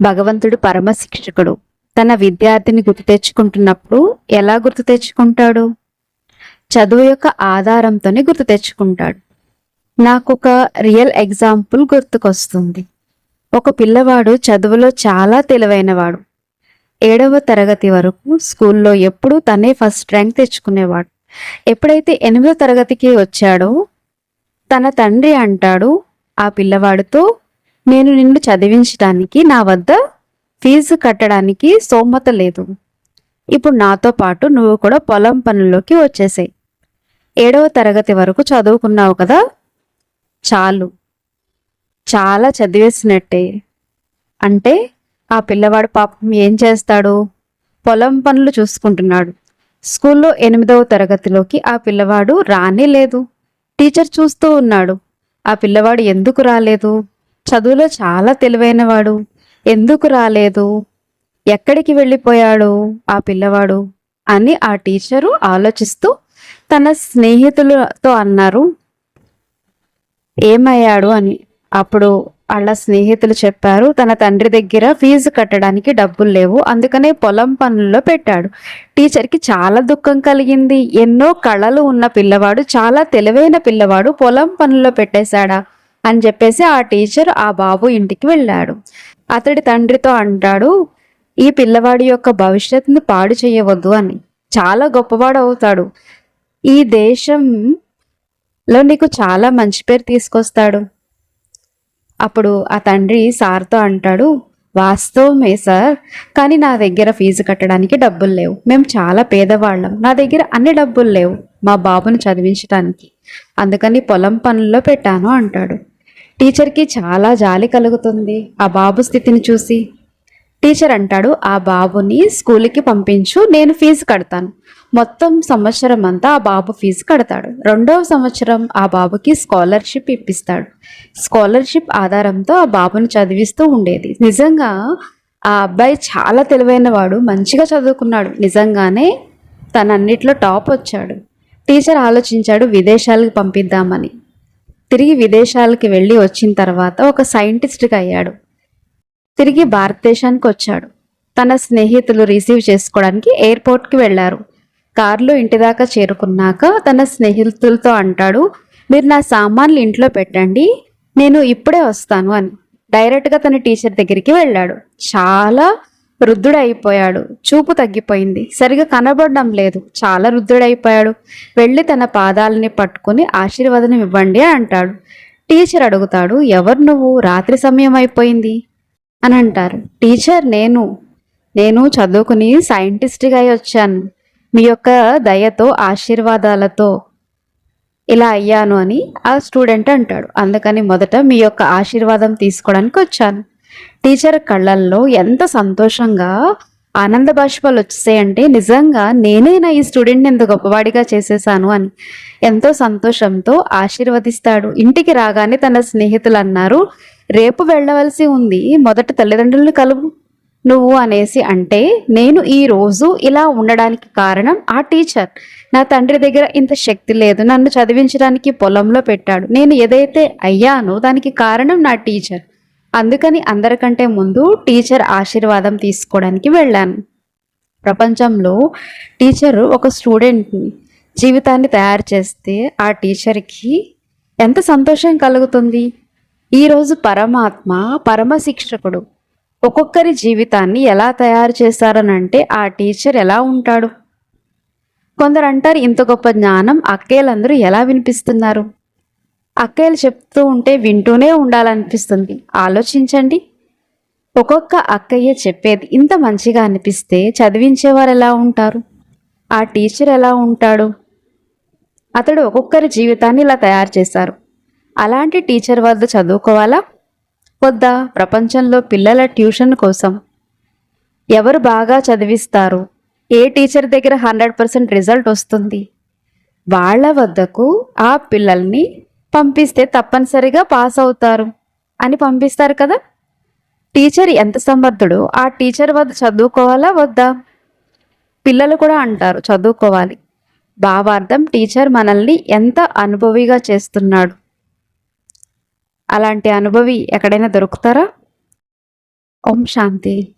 భగవంతుడు పరమశిక్షకుడు తన విద్యార్థిని గుర్తు తెచ్చుకుంటున్నప్పుడు ఎలా గుర్తు తెచ్చుకుంటాడు? చదువు యొక్క ఆధారంతోనే గుర్తు తెచ్చుకుంటాడు. నాకు ఒక రియల్ ఎగ్జాంపుల్ గుర్తుకొస్తుంది. ఒక పిల్లవాడు చదువులో చాలా తెలివైనవాడు. ఏడవ తరగతి వరకు స్కూల్లో ఎప్పుడూ తనే ఫస్ట్ ర్యాంక్ తెచ్చుకునేవాడు. ఎప్పుడైతే ఎనిమిదో తరగతికి వచ్చాడో తన తండ్రి అంటాడు ఆ పిల్లవాడితో నేను నిన్ను చదివించడానికి నా వద్ద ఫీజు కట్టడానికి సోమత లేదు. ఇప్పుడు నాతో పాటు నువ్వు కూడా పొలం పనుల్లోకి వచ్చేసాయి. ఏడవ తరగతి వరకు చదువుకున్నావు కదా? చాలు. చాలా చదివేసినట్టే. అంటే ఆ పిల్లవాడు పాపం ఏం చేస్తాడు? పొలం పనులు చూసుకుంటున్నాడు. స్కూల్లో ఎనిమిదవ తరగతిలోకి ఆ పిల్లవాడు రానే లేదు. టీచర్ చూస్తూ ఉన్నాడు. ఆ పిల్లవాడు ఎందుకు రాలేదు? చదువులో చాలా తెలివైనవాడు. ఎందుకు రాలేదు? ఎక్కడికి వెళ్ళిపోయాడు ఆ పిల్లవాడు? అని ఆ టీచరు ఆలోచిస్తూ తన స్నేహితులతో అన్నారు. ఏమయ్యాడు అని. అప్పుడు వాళ్ళ స్నేహితులు చెప్పారు తన తండ్రి దగ్గర ఫీజు కట్టడానికి డబ్బులు లేవు అందుకనే పొలం పనుల్లో పెట్టాడు. టీచర్కి చాలా దుఃఖం కలిగింది. ఎన్నో కళలు ఉన్న పిల్లవాడు చాలా తెలివైన పిల్లవాడు పొలం పనుల్లో పెట్టేశాడా? అని చెప్పేసి ఆ టీచర్ ఆ బాబు ఇంటికి వెళ్ళాడు. అతడి తండ్రితో అంటాడు ఈ పిల్లవాడి యొక్క భవిష్యత్తుని పాడు చేయవద్దు అని. చాలా గొప్పవాడు అవుతాడు. ఈ దేశంలో నీకు చాలా మంచి పేరు తీసుకొస్తాడు. అప్పుడు ఆ తండ్రి సార్తో అంటాడు వాస్తవమే సార్ కానీ నా దగ్గర ఫీజు కట్టడానికి డబ్బులు లేవు. మేము చాలా పేదవాళ్ళం. నా దగ్గర అన్ని డబ్బులు లేవు మా బాబుని చదివించడానికి అందుకని పొలం పనుల్లో పెట్టాను అంటాడు. టీచర్కి చాలా జాలి కలుగుతుంది. ఆ బాబు స్థితిని చూసి టీచర్ అంటాడు ఆ బాబుని స్కూల్కి పంపించు నేను ఫీజు కడతాను. మొత్తం సంవత్సరం అంతా ఆ బాబు ఫీజు కడతాడు. రెండవ సంవత్సరం ఆ బాబుకి స్కాలర్షిప్ ఇప్పిస్తాడు. స్కాలర్షిప్ ఆధారంతో ఆ బాబుని చదివిస్తూ ఉండేది. నిజంగా ఆ అబ్బాయి చాలా తెలివైన వాడు మంచిగా చదువుకున్నాడు. నిజంగానే తనన్నిట్లో టాప్ వచ్చాడు టీచర్ ఆలోచించాడు విదేశాలకు పంపిద్దామని. తిరిగి విదేశాలకి వెళ్ళి వచ్చిన తర్వాత ఒక సైంటిస్ట్గా అయ్యాడు. తిరిగి భారతదేశానికి వచ్చాడు. తన స్నేహితులు రిసీవ్ చేసుకోవడానికి ఎయిర్పోర్ట్కి వెళ్ళారు. కారులో ఇంటి దాకా చేరుకున్నాక తన స్నేహితులతో అంటాడు మీరు నా సామాన్లు ఇంట్లో పెట్టండి నేను ఇప్పుడే వస్తాను అని. డైరెక్ట్గా తన టీచర్ దగ్గరికి వెళ్ళాడు. చాలా వృద్ధుడైపోయాడు. చూపు తగ్గిపోయింది. సరిగా కనబడడం లేదు. చాలా వృద్ధుడైపోయాడు. వెళ్ళి తన పాదాలని పట్టుకుని ఆశీర్వాదం ఇవ్వండి అంటాడు. టీచర్ అడుగుతాడు ఎవరు నువ్వు? రాత్రి సమయం అయిపోయింది? అని అంటారు. టీచర్ నేను నేను చదువుకుని సైంటిస్ట్గా అయి వచ్చాను. మీ యొక్క దయతో ఆశీర్వాదాలతో ఇలా అయ్యాను అని ఆ స్టూడెంట్ అంటాడు. అందుకని మొదట మీ యొక్క ఆశీర్వాదం తీసుకోవడానికి వచ్చాను. టీచర్ కళ్ళల్లో ఎంత సంతోషంగా ఆనంద బాష్పాలు వచ్చేసాయంటే నిజంగా నేనేనా ఈ స్టూడెంట్ని ఎంత గొప్పవాడిగా చేసేసాను అని ఎంతో సంతోషంతో ఆశీర్వదిస్తాడు. ఇంటికి రాగానే తన స్నేహితులు అన్నారు రేపు వెళ్ళవలసి ఉంది మొదట తల్లిదండ్రులను కలువు. నువ్వు అనేసి అంటే నేను ఈ రోజు ఇలా ఉండడానికి కారణం ఆ టీచర్. నా తండ్రి దగ్గర ఇంత శక్తి లేదు నన్ను చదివించడానికి పొలంలో పెట్టాడు. నేను ఏదైతే అయ్యానో దానికి కారణం నా టీచర్. అందుకని అందరికంటే ముందు టీచర్ ఆశీర్వాదం తీసుకోవడానికి వెళ్ళాను. ప్రపంచంలో టీచరు ఒక స్టూడెంట్ని జీవితాన్ని తయారు చేస్తే ఆ టీచర్కి ఎంత సంతోషం కలుగుతుంది? ఈరోజు పరమాత్మ పరమ శిక్షకుడు ఒక్కొక్కరి జీవితాన్ని ఎలా తయారు చేశారనంటే ఆ టీచర్ ఎలా ఉంటాడు? కొందరు అంటారు ఇంత గొప్ప జ్ఞానం అక్కేలందరూ ఎలా వినిపిస్తున్నారు? అక్కయ్యలు చెప్తూ ఉంటే వింటూనే ఉండాలనిపిస్తుంది. ఆలోచించండి. ఒక్కొక్క అక్కయ్య చెప్పేది ఇంత మంచిగా అనిపిస్తే చదివించేవారు ఎలా ఉంటారు? ఆ టీచర్ ఎలా ఉంటాడు? అతడు ఒక్కొక్కరి జీవితాన్ని ఇలా తయారు చేశారు అలాంటి టీచర్ వద్ద చదువుకోవాలా? వద్దా? ప్రపంచంలో పిల్లల ట్యూషన్ కోసం. ఎవరు బాగా చదివిస్తారు? ఏ టీచర్ దగ్గర హండ్రెడ్ పర్సెంట్ రిజల్ట్ వస్తుంది? వాళ్ళ వద్దకు ఆ పిల్లల్ని పంపిస్తే తప్పనిసరిగా పాస్ అవుతారు అని పంపిస్తారు కదా. టీచర్ ఎంత సమర్థుడో? ఆ టీచర్ వద్ద చదువుకోవాలా వద్దా? పిల్లలు కూడా అంటారు చదువుకోవాలి. భావార్థం టీచర్ మనల్ని ఎంత అనుభవిగా చేస్తున్నాడు. అలాంటి అనుభవి ఎక్కడైనా దొరుకుతారా? ఓం శాంతి.